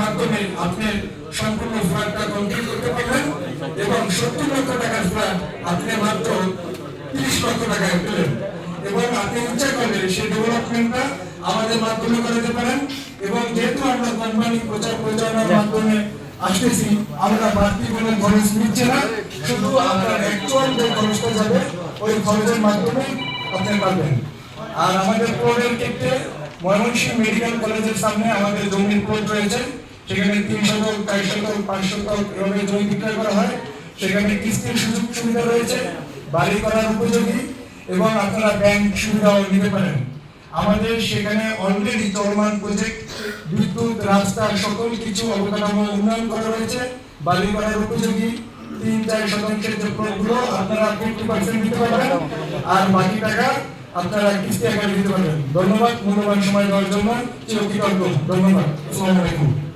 মাধ্যমে আপনি সম্পূর্ণ ফ্ল্যাটটা কমপ্লিট করতে পারবেন এবং সত্তর লক্ষ টাকার ফ্ল্যাট আপনি মাত্র তিরিশ লক্ষ টাকায় পেলেন এবং আপনি ইচ্ছা করলে সেই ডেভেলপমেন্টটা আমাদের মাধ্যমে করাতে পারেন। এবং যেহেতু আমরা কোম্পানি প্রচার প্রচারণার মাধ্যমে আসতেছি, আমরা বাড়তি কোনো খরচ নিচ্ছি না, শুধু আপনার অ্যাকচুয়াল যে খরচটা যাবে, ওই খরচের মাধ্যমে আপনি পাবেন। আর আমাদের প্লটের ক্ষেত্রে ময়মনসিংহ মেডিকেল কলেজের সামনে আমাদের জমির প্লট রয়েছে। সেখানে তিন শতক চার শতক পাঁচ শতক এভাবে জমি বিক্রয় করা হয়। সেখানে কিস্তির সুযোগ সুবিধা রয়েছে, বাড়ি করার উপযোগী এবং আপনারা ব্যাংক সুবিধাও নিতে পারেন। আমাদের সেখানে অলরেডি চলমান প্রজেক্ট বিদ্যুৎ, রাস্তা, সকল কিছু অবকাঠামো উন্নয়ন করা রয়েছে, বাড়ি করার উপযোগী। তিন, চার শতাংশের যে আপনারা ফিফটি পার্সেন্ট দিতে পারবেন। আর বাকি টাকা আপনারা আকারে দিতে পারেন। ধন্যবাদ। মূল্যবান সময় দেওয়ার জন্য। চিরকৃতজ্ঞ ধন্যবাদ। আসসালামু আলাইকুম